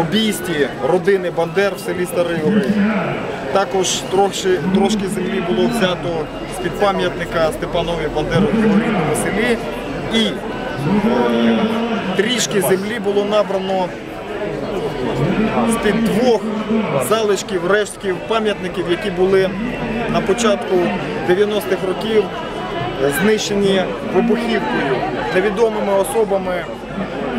обійсті родини Бандер в селі Старий Огрин. Також трошки, трошки землі було взято з-під пам'ятника Степанові Бандеру в його селі. І трішки землі було набрано з-під двох залишків, рештків пам'ятників, які були на початку 90-х років знищені вибухівкою невідомими особами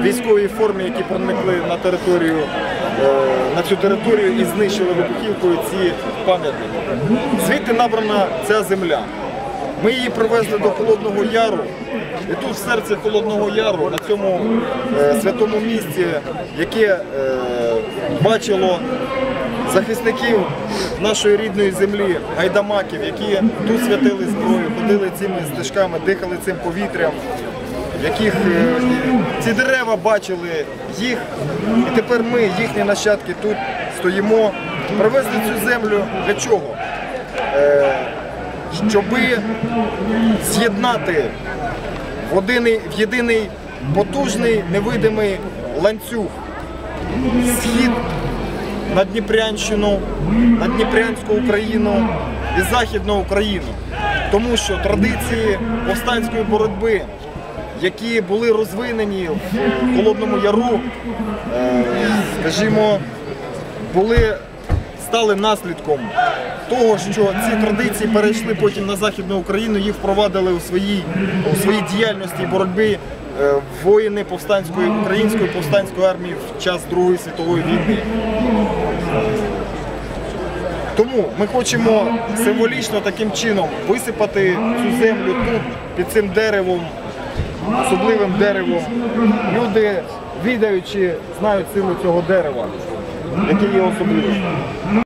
військовій формі, які проникли на територію е, на цю територію і знищили вибухівкою ці пам'ятники. Звідти набрана ця земля. Ми її привезли до Холодного Яру, і тут в серці Холодного Яру, на цьому е, святому місці, яке е, бачило захисників нашої рідної землі, гайдамаків, які тут святили зброю, ходили цими стежками, дихали цим повітрям, в яких е, ці дерева бачили їх, і тепер ми, їхні нащадки, тут стоїмо, привезли цю землю для чого? Е, щоби з'єднати в, в єдиний потужний невидимий ланцюг схід на Дніпрянщину, на Дніпрянську Україну і Західну Україну. Тому що традиції повстанської боротьби, які були розвинені в Холодному Яру, е, скажімо, були стали наслідком того, що ці традиції перейшли потім на Західну Україну, їх впровадили у своїй, у своїй діяльності і боротьбі е, воїни повстанської української повстанської армії в час Другої світової війни. Тому ми хочемо символічно таким чином висипати цю землю тут, під цим деревом, особливим деревом. Люди, відаючи, знають силу цього дерева, яке є особливим.